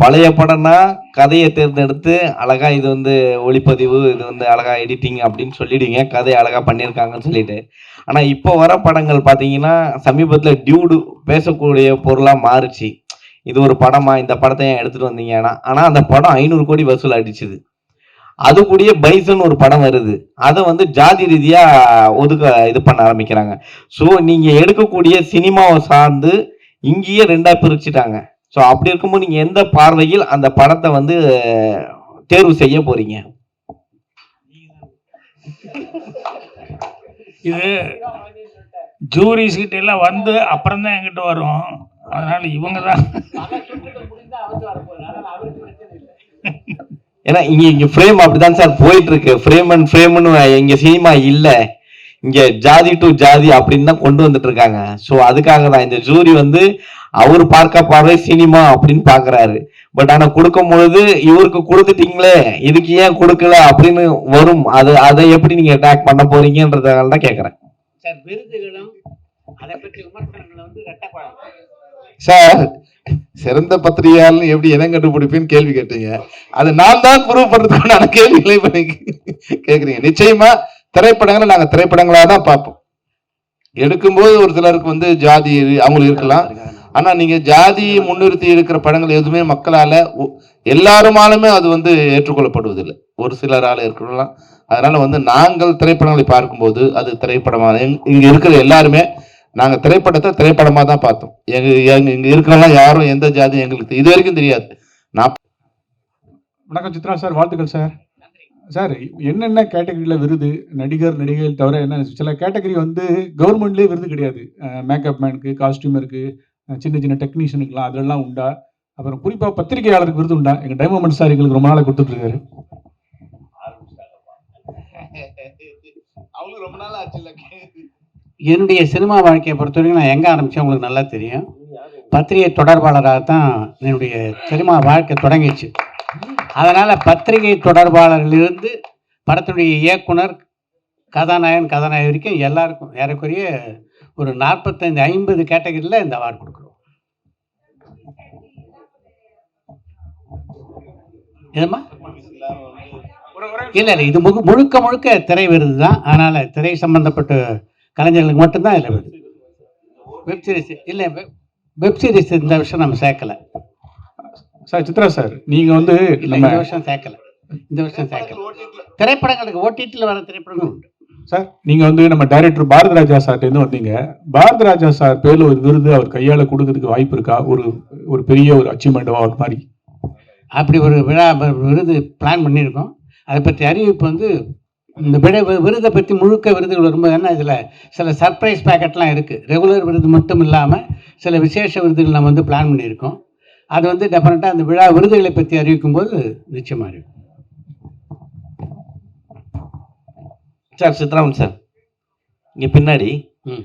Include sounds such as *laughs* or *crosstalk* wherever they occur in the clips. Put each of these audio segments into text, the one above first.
பழைய படம்னா கதையை தேர்ந்தெடுத்து அழகா இது வந்து ஒளிப்பதிவு இது வந்து அழகா எடிட்டிங் அப்படின்னு சொல்லிடுங்க. கதையை அழகா பண்ணியிருக்காங்கன்னு சொல்லிட்டு. ஆனா இப்போ வர படங்கள் பாத்தீங்கன்னா சமீபத்துல டியூடு பேசக்கூடிய பொருளா மாறுச்சு. இது ஒரு படமா? இந்த படத்தை ஏன் எடுத்துட்டு வந்தீங்கன்னா ஆனா அந்த படம் ஐநூறு கோடி வசூல் அடிச்சுது அது கூடயே பைசன் ஒரு படம் வருது. அதை வந்து ஜாதி ரீதியா ஒதுக்க இது பண்ண ஆரம்பிக்கிறாங்க. ஸோ நீங்க எடுக்கக்கூடிய சினிமாவை சார்ந்து இங்கேயே ரெண்டா பிரிச்சுட்டாங்க. ஸோ அப்படி இருக்கும்போது நீங்க எந்த பார்வையில் அந்த படத்தை வந்து தேர்வு செய்ய போறீங்க? இது ஜூரி சீட் எல்லாம் வந்து அப்புறம் தான் என்கிட்ட வரும். அதனால இவங்க தான். ஏன்னா இங்க இங்க ஃப்ரேம் அப்படிதான் சார் போயிட்டு இருக்கு. ஃப்ரேம் அண்ட் ஃப்ரேம்னு இங்க சினிமா இல்ல. இங்க ஜாதி டு ஜாதி அப்படின்னு தான் கொண்டு வந்துட்டு இருக்காங்க. ஸோ அதுக்காக தான் இந்த ஜூரி வந்து அவர் பார்க்க பார்வை சினிமா அப்படின்னு பாக்குறாரு பட் ஆனா கொடுக்கும் பொழுது இவருக்கு கொடுத்துட்டீங்களே இதுக்கு ஏன் கொடுக்கல அப்படின்னு வரும். அது அதை எப்படி நீங்க அட்டாக் பண்ண போறீங்கன்றதால தான் கேக்குறேன். சார் விருதுகளும் அதை பற்றி விமர்சனங்களை வந்து ரெட்டப்பாளம் சார் சிறந்த பத்திரிகையாளர் எப்படி இனம் கண்டுபிடிப்பேன்னு கேள்வி கேட்டீங்க. அது நான் தான் ப்ரூவ் பண்றதுக்கான கேள்விகளை கேக்குறீங்க. நிச்சயமா திரைப்படங்களை நாங்கள் திரைப்படங்களாக தான் பார்ப்போம். எடுக்கும்போது ஒரு சிலருக்கு வந்து ஜாதி அவங்களுக்கு இருக்கலாம். ஆனால் நீங்கள் ஜாதியை முன்னிறுத்தி இருக்கிற படங்கள் எதுவுமே மக்களால் எல்லாருமாலுமே அது வந்து ஏற்றுக்கொள்ளப்படுவதில்லை. ஒரு சிலரால் இருக்கலாம். அதனால் வந்து நாங்கள் திரைப்படங்களை பார்க்கும்போது அது திரைப்படமாக எங் இங்கே இருக்கிற எல்லாருமே நாங்கள் திரைப்படத்தை திரைப்படமாக தான் பார்த்தோம். எங்கள் எங்கள் இங்கே இருக்கிறவங்க யாரும் எந்த ஜாதி எங்களுக்கு இது வரைக்கும் தெரியாது. நான் வணக்கம் சித்ரா சார் வாழ்த்துக்கள் சார். சார் என்னென்ன கேட்டகரியில் விருது நடிகர் நடிகைகள் தவிர என்ன? சில கேட்டகரி வந்து கவர்மெண்ட்லேயே விருது கிடையாது. மேக்கப் மேனுக்கு காஸ்டியூமருக்கு சின்ன சின்ன டெக்னீஷியனுக்குலாம் அதெல்லாம் உண்டா? அப்புறம் குறிப்பாக பத்திரிகையாளருக்கு விருது உண்டா? எங்கள் டைமண்ட் சார் எங்களுக்கு ரொம்ப நாளாக கொடுத்துட்ருக்காரு. அவங்களுக்கு ரொம்ப நாள் ஆச்சு என்னுடைய சினிமா வாழ்க்கையை பொறுத்த வரைக்கும் நான் எங்கே ஆரம்பித்தேன் உங்களுக்கு நல்லா தெரியும். பத்திரிகை தொடர்பாளராக தான் என்னுடைய சினிமா வாழ்க்கை தொடங்கிச்சு. அதனால் பத்திரிகை தொடர்பாளர்களிருந்து படத்துடைய இயக்குனர் கதாநாயகன் கதாநாயகி வரைக்கும் எல்லாருக்கும் ஏறக்குறைய ஒரு நாற்பத்தைந்து ஐம்பது கேட்டகரியில் இந்த அவார்டு கொடுக்குறோம். இதுமா இல்லை இல்லை இது முழு முழுக்க முழுக்க திரை விருது தான். அதனால் திரை சம்பந்தப்பட்ட கலைஞர்களுக்கு மட்டும்தான் இதில் விருது. வெப்சீரிஸ் இல்லை வெப்சீரிஸ் இந்த விஷயம் நம்ம சேர்க்கல. சார் சித்ரா சார் நீங்கள் வந்து இந்த வருஷம் சேர்க்கல. இந்த வருஷம் சேர்க்கல. திரைப்படங்களுக்கு ஓடிடியில் வர திரைப்படங்கள் உண்டு. சார் நீங்கள் வந்து நம்ம டைரக்டர் பாரதி ராஜா சார்ட்டேருந்து வந்தீங்க. பாரதி ராஜா சார் பேரில் ஒரு விருது அவர் கையால் கொடுக்கறதுக்கு வாய்ப்பு இருக்கா? ஒரு ஒரு பெரிய ஒரு அச்சீவ்மெண்ட்டோ அவர் மாதிரி? அப்படி ஒரு விழா விருது பிளான் பண்ணியிருக்கோம். அதை பற்றி அறிவிப்பு வந்து இந்த விட வி- விருதை பற்றி முழுக்க விருதுகள் வரும்போது என்ன இதில் சில சர்ப்ரைஸ் பேக்கெட்லாம் இருக்குது ரெகுலர் விருது மட்டும் இல்லாமல் சில விசேஷ விருதுகள் நம்ம வந்து பிளான் பண்ணியிருக்கோம். அது வந்து டெஃபினட்டாக அந்த விழா விருதுகளை பற்றி அறிவிக்கும் போது நிச்சயமாக இருக்கும் சார் சித்ராமன் சார் இங்க பின்னாடி ம்.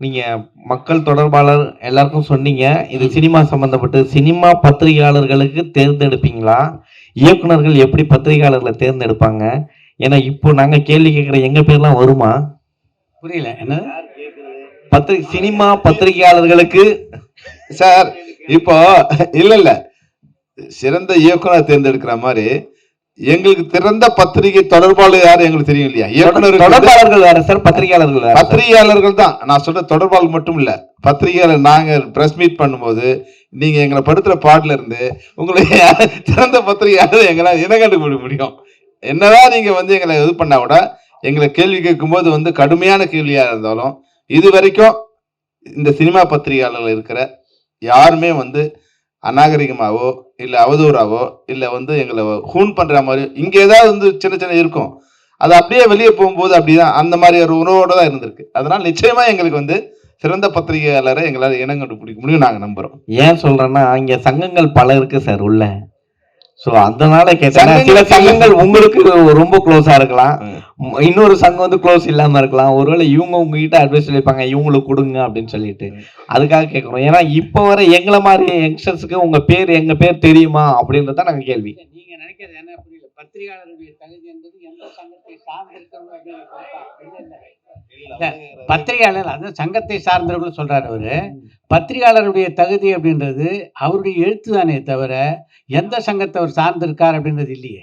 நீங்க மக்கள் தொடர்பாளர் எல்லாருக்கும் சொன்னீங்க இது சினிமா சம்பந்தப்பட்டு சினிமா பத்திரிகையாளர்களுக்கு தேர்ந்தெடுப்பீங்களா? இயக்குனர்கள் எப்படி பத்திரிகையாளர்களை தேர்ந்தெடுப்பாங்க? ஏன்னா இப்போ நாங்க கேள்வி கேட்குற எங்க பேர்லாம் வருமா? புரியல. என்னது? பத்திரி சினிமா பத்திரிகையாளர்களுக்கு சார் இப்போ இல்ல இல்ல. சிறந்த இயக்குனர் தேர்ந்தெடுக்கிற மாதிரி எங்களுக்கு திறந்த பத்திரிகை தொடர்பாளர் யாரு எங்களுக்கு தெரியும் இல்லையா? இயக்குனர் தொடர்பாளர்கள் வேற சார்? பத்திரிகையாளர்கள். பத்திரிகையாளர்கள் தான். நான் சொல்ற தொடர்பாளர் மட்டும் இல்ல. பத்திரிகையாளர் நாங்க பிரஸ் மீட் பண்ணும்போது நீங்க எங்களை படுத்துற பாட்டுல இருந்து உங்களுடைய சிறந்த பத்திரிகையாளர் எங்களால் இனம் கண்டுபிடிக்க முடியும்? என்னதான் நீங்க வந்து எங்களை இது பண்ணா கூட எங்களை கேள்வி கேட்கும்போது வந்து கடுமையான கேள்வியா இருந்தாலும் இது வரைக்கும் இந்த சினிமா பத்திரிகையாளர்கள் இருக்கிற யாருமே வந்து அநாகரிகமாகவோ இல்லை அவதூறாவோ இல்லை வந்து எங்களை ஹூன் பண்ற மாதிரி இங்க ஏதாவது வந்து சின்ன சின்ன இருக்கும். அது அப்படியே வெளியே போகும்போது அப்படிதான் அந்த மாதிரி ஒரு உணவோட தான் இருந்திருக்கு. அதனால நிச்சயமா எங்களுக்கு வந்து சிறந்த பத்திரிகையாளரை எங்களால் இனம் கண்டுபிடிக்க முடியும். நாங்கள் நம்புறோம். ஏன் சொல்றேன்னா அங்கே சங்கங்கள் பல இருக்கு சார் உள்ள. சோ அதனால கேட்டேன் சில. சங்கங்கள். உங்களுக்கு ரொம்ப க்ளோஸா இருக்கலாம். இன்னொரு சங்கம் வந்து க்ளோஸ் இல்லாம இருக்கலாம். ஒருவேளை இவங்க உங்ககிட்ட அட்வைஸ் சொல்லியிருப்பாங்க இவங்களுக்கு கொடுங்க அப்படின்னு சொல்லிட்டு. அதுக்காக கேட்குறோம். ஏன்னா இப்போ வர எங்களை மாதிரி யங்ஸ்டர்ஸ்க்கு உங்க பேர் எங்க பேர் தெரியுமா அப்படின்றத நாங்க கேள்வி. நீங்க நினைக்கிறது என்ன பத்திரிகையாளருடைய தகுதி என்பது எந்த சங்கத்தை சார்ந்திருக்கிறவங்க அப்படின்னு பத்திரிகையாளர் அந்த சங்கத்தை சார்ந்தவர்கள் சொல்றாரு அவரு. பத்திரிகையாளருடைய தகுதி அப்படின்றது அவருடைய எழுத்து தானே தவிர எந்த சங்கத்தை அவர் சார்ந்திருக்கார் அப்படின்றது இல்லையே?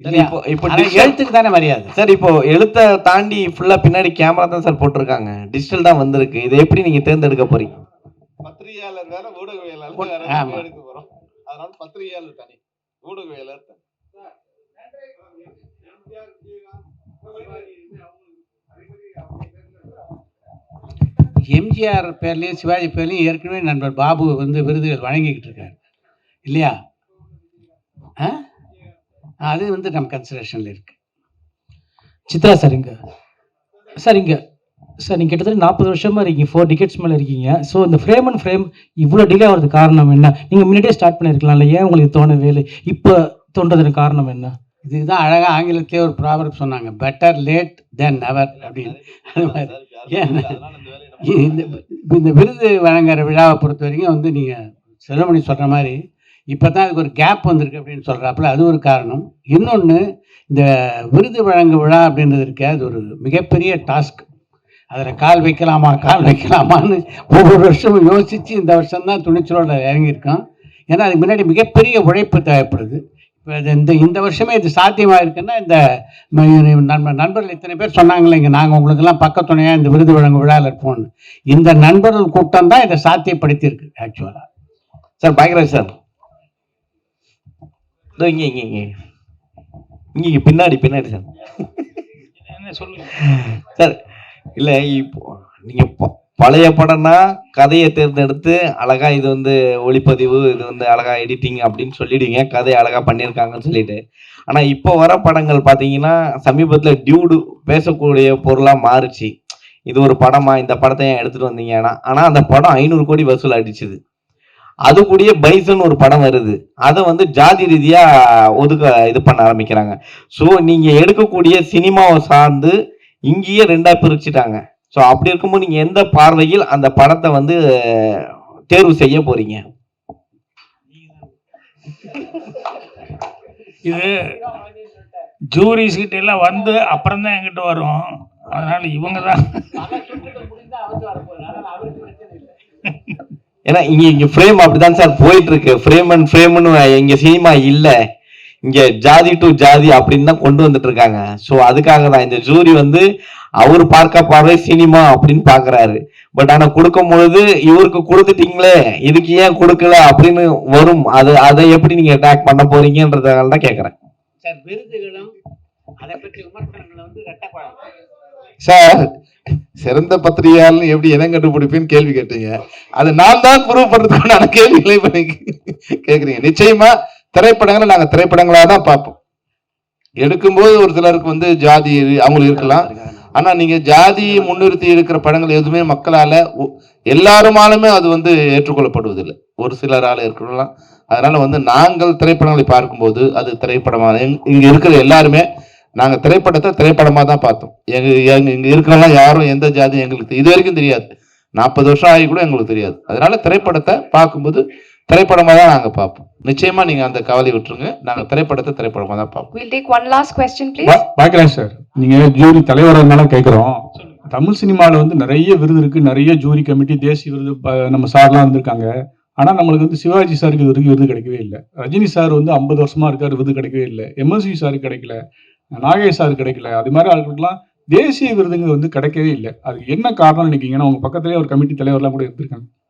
இப்போ இப்போ எழுத்துக்கு தானே மரியாதை. சார் இப்போ எழுத்தை தாண்டி ஃபுல்லா பின்னாடி கேமரா தான் சார் போட்டிருக்காங்க. டிஜிட்டல் தான் வந்திருக்கு. இதை எப்படி நீங்க தேர்ந்தெடுக்க போறீங்க? பத்திரிகையாளர் வேற ஊடகவியலாளர் வேற ஆமா. எடுக்க போறோம். அதனால பத்திரிகையாளர் தனி ஊடகவியலாளர் தனி. எம்ஜிஆர் பேர்லேயும் சிவாஜி பேர்லேயும் ஏற்கனவே நண்பர் பாபு வந்து விருதுகள் வழங்கிக்கிட்டு இருக்காரு. இல்லையா? ஆ? அது வந்து நம்ம கன்சிடரேஷனில் இருக்கு. சித்ரா சார் இங்கே. சார் இங்கே. சார் நீங்கள் கிட்டத்தட்ட நாற்பது வருஷமாக இருக்கீங்க. ஃபோர் டிக்கெட்ஸ் மேலே இருக்கீங்க. ஸோ இந்த ஃப்ரேம் அண்ட் ஃப்ரேம் இவ்வளோ டிலே ஆகிறது காரணம் என்ன? நீங்கள் முன்னாடியே ஸ்டார்ட் பண்ணியிருக்கலாம்ல ஏன் உங்களுக்கு தோணவே இல்லை? இப்போ தோன்றதுக்கு காரணம் என்ன? இதுதான் அழகா ஆங்கிலத்திலே ஒரு ப்ராபர்ப் சொன்னாங்க பெட்டர் லேட் தென் நெவர் அப்படின்னு. அது மாதிரி. ஏன்? இந்த இந்த விருது வழங்குற விழாவை பொறுத்த வரைக்கும் வந்து நீங்கள் செல்வமணி சொல்கிற மாதிரி இப்போ தான் அதுக்கு ஒரு கேப் வந்திருக்கு அப்படின்னு சொல்கிறாப்புல அது ஒரு காரணம். இன்னொன்று இந்த விருது வழங்கு விழா அப்படின்றது இருக்கு அது ஒரு மிகப்பெரிய டாஸ்க் அதில் கால் வைக்கலாமா கால் வைக்கலாமான்னு ஒவ்வொரு வருஷமும் யோசித்து இந்த வருஷம் தான் துணிச்சலோட இறங்கியிருக்கோம். ஏன்னா அதுக்கு முன்னாடி மிகப்பெரிய உழைப்பு தேவைப்படுது. இந்த இந்த வருஷமே இது சாத்தியமாக இருக்குன்னா இந்த நண்பர் நண்பர்கள் இத்தனை பேர் சொன்னாங்களே இங்கே நாங்கள் உங்களுக்கெல்லாம் பக்கத்துணையாக இந்த விருது வழங்கும் விழாவில் இருப்போம்னு இந்த நண்பர்கள் கூட்டம் தான் இதை சாத்தியப்படுத்தியிருக்கு ஆக்சுவலாக சார் பாக்யராஜ் சார். இதோ இங்க இங்க. இங்க இங்க பின்னாடி பின்னாடி சார். என்ன சொல்லுங்க? சார் இல்ல இப்போ நீங்க ப- பழைய படம்னா கதையை தேர்ந்தெடுத்து அழகா இது வந்து ஒளிப்பதிவு இது வந்து அழகா எடிட்டிங் அப்படின்னு சொல்லிடுவீங்க கதையை அழகா பண்ணியிருக்காங்கன்னு சொல்லிட்டு. ஆனா இப்போ வர படங்கள் பாத்தீங்கன்னா சமீபத்துல டியூடு பேசக்கூடிய பொருளா மாறுச்சு. இது ஒரு படமா? இந்த படத்தை ஏன் எடுத்துட்டு வந்தீங்கன்னா ஆனா அந்த படம் ஐநூறு கோடி வசூல் அடிச்சுது அது கூடிய பைசன் ஒரு படம் வருது. அதை வந்து ஜாதி ரீதியா ஒதுக்க இது பண்ண ஆரம்பிக்கிறாங்க. ஸோ நீங்க எடுக்கக்கூடிய சினிமாவை சார்ந்து இங்கேயே ரெண்டா பிரிச்சுட்டாங்க. ஸோ அப்படி இருக்கும்போது நீங்க எந்த பார்வையில் அந்த படத்தை வந்து தேர்வு செய்ய போறீங்க? இது ஜூரிஸ் கிட்ட எல்லாம் வந்து அப்புறம் தான் என்கிட்ட வரும். அதனால இவங்க தான் ஏன்னா இங்க இங்க ஃப்ரேம் அப்படிதான் சார் போயிட்டு இருக்கு ஃப்ரேம் அண்ட் ஃப்ரேம்னு இங்க சினிமா இல்ல. இங்க ஜாதி டு ஜாதி அப்படின்னு தான் கொண்டு வந்துட்டு இருக்காங்க ஸோ அதுக்காக தான் இந்த ஜூரி வந்து அவர் பார்க்க பார்வை சினிமா அப்படின்னு பாக்குறாரு பட் ஆனா கொடுக்கும் பொழுது இவருக்கு கொடுத்துட்டீங்களே இதுக்கு ஏன் கொடுக்கல அப்படின்னு வரும். அது அதை எப்படி நீங்க அட்டாக் பண்ண போறீங்கன்றதால தான் கேக்குறேன். சார் விருதுகளும் அதை பற்றி விமர்சனங்களை வந்து ரெட்டப்பாடம் சார் சிறந்த பத்திரிகையாளர் எப்படி இனம் கண்டுபிடிப்பேன்னு கேள்வி கேட்டீங்க. அது நான் தான் ப்ரூவ் பண்றதுக்கான கேள்விகளை இப்ப நீங்க கேக்குறீங்க. நிச்சயமா திரைப்படங்களை நாங்க திரைப்படங்களா தான் பார்ப்போம். எடுக்கும்போது ஒரு சிலருக்கு வந்து ஜாதி அவங்களுக்கு இருக்கலாம். ஆனால் நீங்கள் ஜாதியை முன்னிறுத்தி இருக்கிற படங்கள் எதுவுமே மக்களால் எல்லாருமாலுமே அது வந்து ஏற்றுக்கொள்ளப்படுவதில்லை. ஒரு சிலரால் இருக்கலாம் அதனால் வந்து நாங்கள் திரைப்படங்களை பார்க்கும்போது அது திரைப்படமாக எங் இங்கே இருக்கிற எல்லாருமே நாங்கள் திரைப்படத்தை திரைப்படமாக தான் பார்த்தோம். எங்கள் எங்க இங்கே இருக்கிறவங்க யாரும் எந்த ஜாதி எங்களுக்கு இது வரைக்கும் தெரியாது. நாற்பது வருஷம் ஆகி கூட எங்களுக்கு தெரியாது. அதனால் திரைப்படத்தை பார்க்கும்போது திரைப்படமா தான் நாங்க பார்ப்போம். நிச்சயமா நீங்க அந்த கவலை விட்டுருங்க. நாங்க திரைப்படத்தை திரைப்படமா தான் பார்ப்போம். We'll take one last question, please. பா- பாக்யராஜ் சார் நீங்க ஜூரி தலைவராக கேட்குறோம் தமிழ் சினிமாவில் வந்து நிறைய விருது இருக்கு. நிறைய ஜூரி கமிட்டி தேசிய விருது நம்ம சார்லாம் இருந்திருக்காங்க. ஆனா நம்மளுக்கு வந்து சிவாஜி சாருக்கு இது வரைக்கும் விருது கிடைக்கவே இல்லை. ரஜினி சார் வந்து ஐம்பது வருஷமா இருக்காரு விருது கிடைக்கவே இல்லை. எம்எஸ்வி சாருக்கு கிடைக்கல. நாகேஷ் சார் கிடைக்கல. அது மாதிரி ஆளுங்களுக்குலாம் தேசிய விருதுங்க வந்து கிடைக்கவே இல்லை. அதுக்கு என்ன காரணம் நினைக்கிறீங்கன்னா உங்க பக்கத்துலேயே ஒரு கமிட்டி தலைவர்லாம் கூட இருந்திருக்காங்க.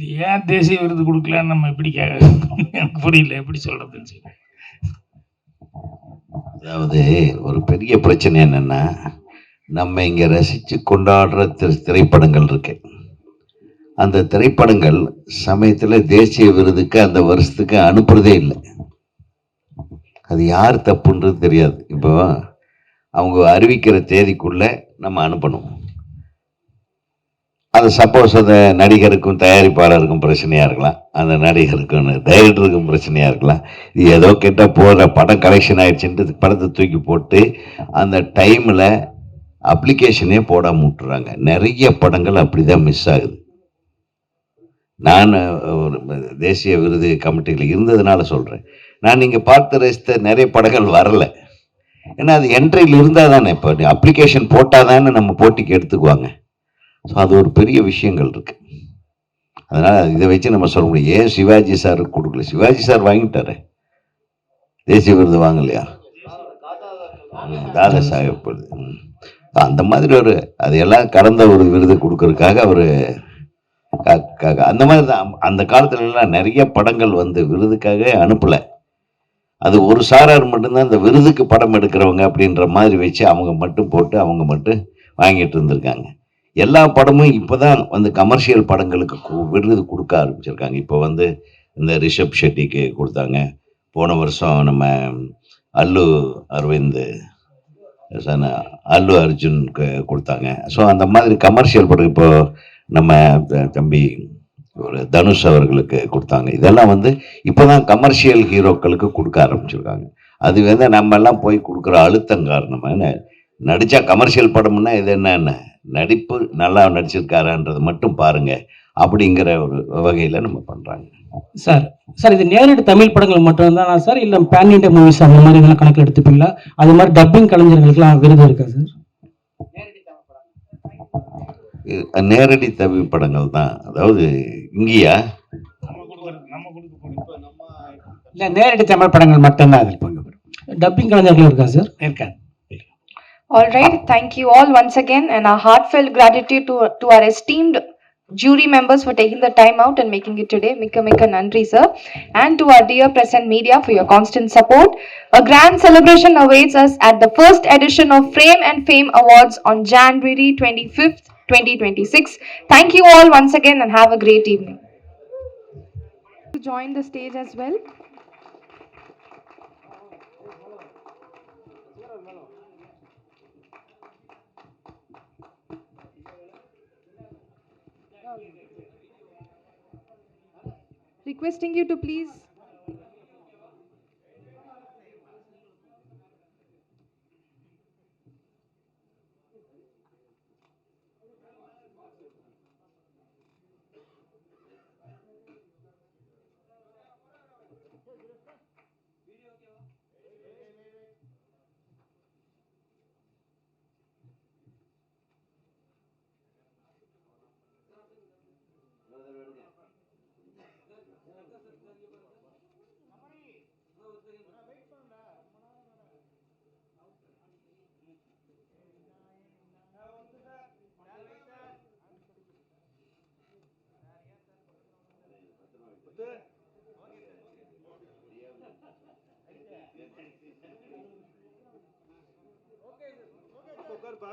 ஏன் தேசிய விருது கொடுக்கலன்னு நம்ம எப்படி கேட்க *laughs* எனக்கு புரியல எப்படி சொல்றதுன்னு சொல்லி அதாவது ஒரு பெரிய பிரச்சனை என்னென்னா நம்ம இங்கே ரசித்து கொண்டாடுற திரை திரைப்படங்கள் இருக்கு. அந்த திரைப்படங்கள் சமயத்தில் தேசிய விருதுக்கு அந்த வருஷத்துக்கு அனுப்புறதே இல்லை. அது யார் தப்புன்றது தெரியாது. இப்போ அவங்க அறிவிக்கிற தேதிக்குள்ளே நம்ம அனுப்பணும். அது சப்போஸ் அந்த நடிகருக்கும் தயாரிப்பாளருக்கும் பிரச்சனையாக இருக்கலாம். அந்த நடிகருக்கும் டைரக்டருக்கும் பிரச்சனையாக இருக்கலாம். இது ஏதோ கேட்டால் போகிற படம் கலெக்ஷன் ஆயிடுச்சுன்ட்டு படத்தை தூக்கி போட்டு அந்த டைமில் அப்ளிகேஷனே போடாமல் விட்டுறாங்க. நிறைய படங்கள் அப்படி தான் மிஸ் ஆகுது. நான் ஒரு தேசிய விருது கமிட்டியில் இருந்ததுனால சொல்கிறேன் நான் நீங்கள் பார்த்து ரசித்த நிறைய படங்கள் வரலை. ஏன்னா அது என்ட்ரியில் இருந்தால் தானே இப்போ அப்ளிகேஷன் போட்டால் தானே நம்ம போட்டிக்கு எடுத்துக்குவாங்க. ஸோ அது ஒரு பெரிய விஷயங்கள் இருக்குது அதனால் இதை வச்சு நம்ம சொல்ல முடியும். ஏன் சிவாஜி சார் கொடுக்கல? சிவாஜி சார் வாங்கிட்டாரு. தேசிய விருது வாங்கலையா? ம், தாதா சாஹேப் விருது ம். அந்த மாதிரி ஒரு அதையெல்லாம் கடந்த ஒரு விருது கொடுக்கறதுக்காக அவர் அந்த மாதிரி தான். அந்த காலத்துலலாம் நிறைய படங்கள் வந்து விருதுக்காக அனுப்பலை. அது ஒரு சாரார் மட்டும்தான் இந்த விருதுக்கு படம் எடுக்கிறவங்க அப்படின்ற மாதிரி வச்சு அவங்க மட்டும் போட்டு அவங்க மட்டும் வாங்கிட்டு இருந்திருக்காங்க. எல்லா படமும் இப்போ தான் வந்து கமர்ஷியல் படங்களுக்கு விருது கொடுக்க ஆரம்பிச்சிருக்காங்க. இப்போ வந்து இந்த ரிஷப் ஷெட்டிக்கு கொடுத்தாங்க. போன வருஷம் நம்ம அல்லு அரவிந்த் அல்லு அர்ஜுனுக்கு கொடுத்தாங்க. ஸோ அந்த மாதிரி கமர்ஷியல் படம் இப்போ நம்ம த- தம்பி ஒரு தனுஷ் அவர்களுக்கு கொடுத்தாங்க. இதெல்லாம் வந்து இப்போ தான் கமர்ஷியல் ஹீரோக்களுக்கு கொடுக்க ஆரம்பிச்சிருக்காங்க. அது வந்து நம்ம எல்லாம் போய் கொடுக்குற அழுத்தம் காரணமாக நடிச்சா கமர்ஷியல் படம்னா இது என்னென்ன? நடிப்பு நல்லா நடிச்சிருக்காரான்றது மட்டும் பாருங்க. அப்படிங்கிற ஒரு வகையில் நம்ம பண்ணுறாங்க சார் சார் இது நேரடி தமிழ் படங்கள் மட்டும்தானா சார்? இல்லை பேன் இண்டியா மூவிஸ் அந்த மாதிரி இதெல்லாம் கணக்கில் எடுத்துப்பீங்களா? அது மாதிரி டப்பிங் கலைஞர்களுக்குலாம் விருது இருக்கா சார்? இது நேரடி தமிழ் படங்கள் தான். அதாவது இங்கேயா? இல்லை நேரடி தமிழ் படங்கள் மட்டும்தான் அதில் பங்கு டப்பிங் கலைஞர்கள் இருக்கா சார்? இருக்காது. All right, thank you all once again, and our heartfelt gratitude to, to our esteemed jury members for taking the time out and making it today. Mika Mika Nandri, sir. And to our dear press and media for your constant support. A grand celebration awaits us at the first edition of Frame and Fame Awards on January 25th, 2026. Thank you all once again and have a great evening. Join the stage as well. Requesting you to please. கொடுத்து. உட்காருப்பா